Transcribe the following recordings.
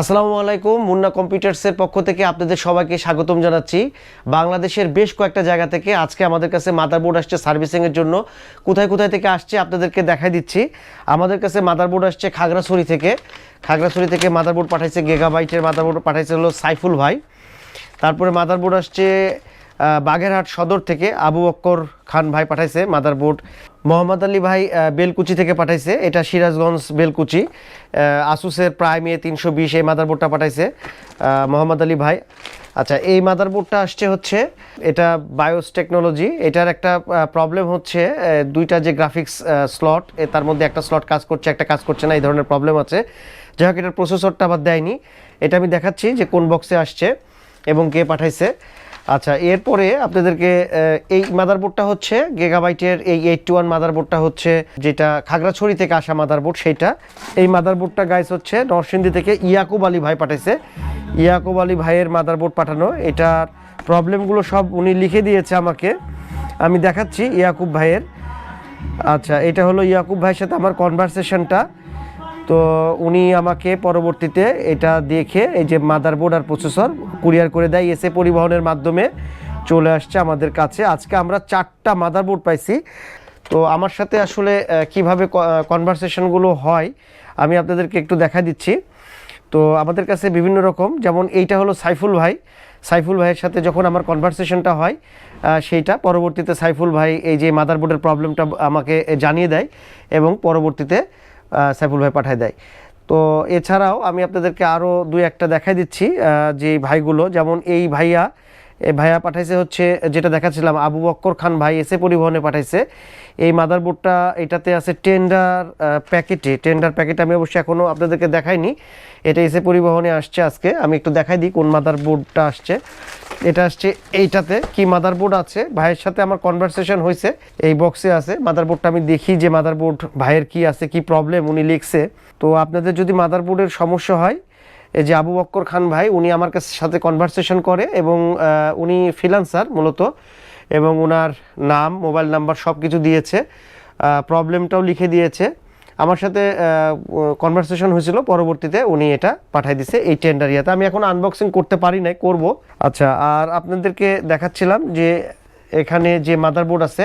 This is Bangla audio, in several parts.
আসসালামু আলাইকুম, মুন্না কম্পিউটার্সের পক্ষ থেকে আপনাদের সবাইকে স্বাগতম জানাচ্ছি। বাংলাদেশের বেশ কয়েকটা জায়গা থেকে আজকে আমাদের কাছে মাদারবোর্ড আসছে সার্ভিসিংয়ের জন্য। কোথায় কোথায় থেকে আসছে আপনাদেরকে দেখাই দিচ্ছি। আমাদের কাছে মাদারবোর্ড আসছে খাগড়াছড়ি থেকে। খাগড়াছড়ি থেকে মাদারবোর্ড পাঠাইছে গেগাবাইটের মাদারবোর্ড পাঠাইছে হলো সাইফুল ভাই। তারপরে মাদারবোর্ড আসছে বাগেরহাট সদর থেকে আবু অক্কর খান ভাই পাঠাইছে মাদারবোর্ড মোহাম্মদ আলী ভাই বেলকুচি থেকে পাঠাইছে, এটা সিরাজগঞ্জ বেলকুচি। আসুসের প্রাইম এ তিনশো বিশ, এই মাদারবোর্ডটা পাঠাইছে। মোহাম্মদ আলী ভাই। আচ্ছা এই মাদারবোর্ডটা আসছে হচ্ছে, এটা বায়োস টেকনোলজি এটার একটা প্রবলেম হচ্ছে দুইটা যে গ্রাফিক্স স্লট তার মধ্যে একটা স্লট কাজ করছে, একটা কাজ করছে না, এই ধরনের প্রবলেম আছে। যাই হোক, এটার প্রসেসরটা আবার দেয়নি। এটা আমি দেখাচ্ছি যে কোন বক্সে আসছে এবং কে পাঠাইছে। আচ্ছা এরপরে আপনাদেরকে এই মাদারবোর্ডটা হচ্ছে গেগাবাইটের এই এইট টু ওয়ান মাদারবোর্ডটা হচ্ছে যেটা খাগড়াছড়ি থেকে আসা মাদারবোর্ড সেইটা এই মাদারবোর্ডটা গাইস হচ্ছে নরসিংদী থেকে ইয়াকুব আলী ভাই পাঠাইছে। ইয়াকুব আলী ভাইয়ের মাদারবোর্ড পাঠানো, এটার প্রবলেমগুলো সব উনি লিখে দিয়েছে আমাকে। আমি দেখাচ্ছি ইয়াকুব ভাইয়ের। আচ্ছা এটা হলো ইয়াকুব ভাইয়ের সাথে আমার কনভারসেশনটা তো উনি আমাকে পরবর্তীতে এটা দেখে এই যে মাদারবোর্ড আর প্রসেসর কুরিয়ার করে দেয় এসে পরিবহনের মাধ্যমে চলে আসছে আমাদের কাছে। আজকে আমরা চারটা মাদারবোর্ড পাইছি। তো আমার সাথে আসলে কীভাবে কনভারসেশনগুলো হয়, আমি আপনাদেরকে একটু দেখা দিচ্ছি। তো আমাদের কাছে বিভিন্ন রকম, যেমন এইটা হলো সাইফুল ভাই। সাইফুল ভাইয়ের সাথে যখন আমার কনভারসেশনটা হয় সেইটা পরবর্তীতে সাইফুল ভাই এই যে মাদারবোর্ডের প্রবলেমটা আমাকে জানিয়ে দেয় এবং পরবর্তীতে সাইফুল ভাই পাঠায় দেয়। তো এছাড়াও আমি আপনাদেরকে আরও দুই একটা দেখাই দিচ্ছি যে ভাইগুলো, যেমন এই ভাইয়া ভাইয়া পাঠাইছে হচ্ছে, যেটা দেখাচ্ছিলাম, আবু বক্কর খান ভাই এসে পরিবহনে পাঠাইছে। এই মাদারবোর্ডটা এটাতে আছে টেন্ডার প্যাকেটে। টেন্ডার প্যাকেট আমি অবশ্যই এখনও আপনাদেরকে দেখাইনি। এটা এসে পরিবহনে আসছে আজকে। আমি একটু দেখাই দিই কোন মাদারবোর্ডটা আসছে। এটা আসছে এইটাতে। কি মাদারবোর্ড আছে? ভাইয়ের সাথে আমার কনভারসেশন হয়েছে এই বক্সে আছে। মাদারবোর্ডটা আমি দেখি যে মাদারবোর্ড ভাইয়ের কি আছে, কি প্রবলেম উনি লিখছে। তো আপনাদের যদি মাদারবোর্ডের সমস্যা হয় যে আবু বক্কর খান ভাই, উনি আমার কাছে সাথে কনভারসেশন করে এবং উনি ফ্রিলান্সার মূলত এবং ওনার নাম মোবাইল নাম্বার সব কিছু দিয়েছে প্রবলেমটাও লিখে দিয়েছে। আমার সাথে কনভারসেশন হয়েছিল, পরবর্তীতে উনি এটা পাঠিয়ে দিছে এই টেন্ডার ইয়াতে। আমি এখন আনবক্সিং করতে পারি নাই, করব। আচ্ছা আর আপনাদেরকে দেখাচ্ছিলাম যে এখানে যে মাদারবোর্ড আছে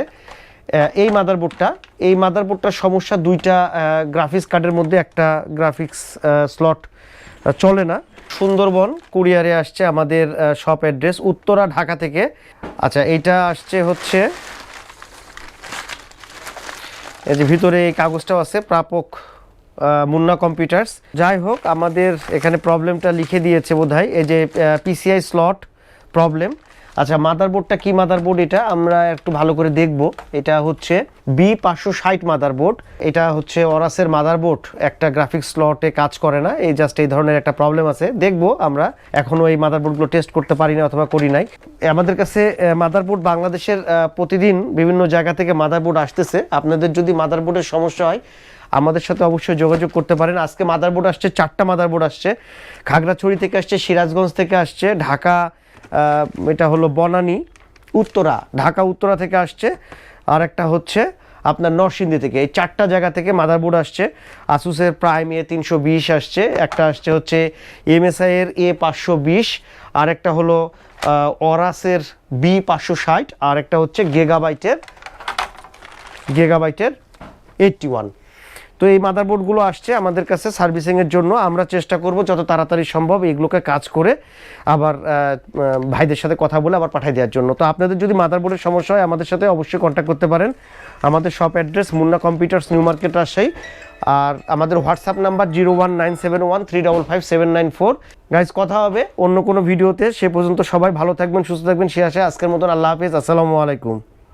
এই মাদারবোর্ডটা এই মাদারবোর্ডটার সমস্যা দুইটা গ্রাফিক্স কার্ডের মধ্যে একটা গ্রাফিক্স স্লট চলে না। সুন্দরবন কুরিয়ারে আসছে আমাদের শপ অ্যাড্রেস উত্তরা, ঢাকা থেকে। আচ্ছা এইটা আসছে হচ্ছে, এই যে ভিতরে এই কাগজটাও আছে, প্রাপক মুন্না কম্পিউটার্স যাই হোক, আমাদের এখানে প্রবলেমটা লিখে দিয়েছে বোধহয়, এই যে পিসিআই স্লট প্রবলেম আচ্ছা মাদারবোর্ডটা কি মাদারবোর্ড এটা? আমরা একটু ভালো করে দেখব। এটা হচ্ছে বি পাঁচশো ষাট মাদারবোর্ড এটা হচ্ছে অরাসের মাদারবোর্ড একটা গ্রাফিক্স স্লটে কাজ করে না। এই জাস্ট এই ধরনের একটা প্রবলেম আছে। দেখব আমরা এখনও এই মাদারবোর্ডগুলো টেস্ট করতে পারি না অথবা করি নাই। আমাদের কাছে মাদারবোর্ড বাংলাদেশের প্রতিদিন বিভিন্ন জায়গা থেকে মাদারবোর্ড আসতেছে। আপনাদের যদি মাদারবোর্ডের সমস্যা হয়, আমাদের সাথে অবশ্যই যোগাযোগ করতে পারেন। আজকে মাদারবোর্ড আসছে, চারটা মাদারবোর্ড আসছে। খাগড়াছড়ি থেকে আসছে, সিরাজগঞ্জ থেকে আসছে, ঢাকা এটা হলো বনানী উত্তরা, ঢাকা উত্তরা থেকে আসছে। আর একটা হচ্ছে আপনার নরসিংদী থেকে, এই চারটা জায়গা থেকে মাদারবোর্ড আসছে। আসুসের প্রাইম এ তিনশো বিশ আসছে, একটা আসছে হচ্ছে এমএসআই এর এ পাঁচশো বিশ আর একটা হলো অরাসের বি পাঁচশো ষাট আর একটা হচ্ছে গেগাবাইটের গেগাবাইটের এইটটি ওয়ান তো এই মাদারবোর্ডগুলো আসছে আমাদের কাছে সার্ভিসিংয়ের জন্য। আমরা চেষ্টা করব যত তাড়াতাড়ি সম্ভব এগুলোকে কাজ করে আবার ভাইদের সাথে কথা বলে আবার পাঠিয়ে দেওয়ার জন্য। তো আপনাদের যদি মাদারবোর্ডের সমস্যা হয়, আমাদের সাথে অবশ্যই কন্ট্যাক্ট করতে পারেন। আমাদের shop address Munna computers new market Rajshahi. আর আমাদের WhatsApp number zero one nine seven one three double five seven nine four guys কথা হবে অন্য কোনো ভিডিওতে সে পর্যন্ত সবাই ভালো থাকবেন, সুস্থ থাকবেন। সে আসে আজকের মতন। আল্লাহ হাফিজ। আসসালামু আলাইকুম।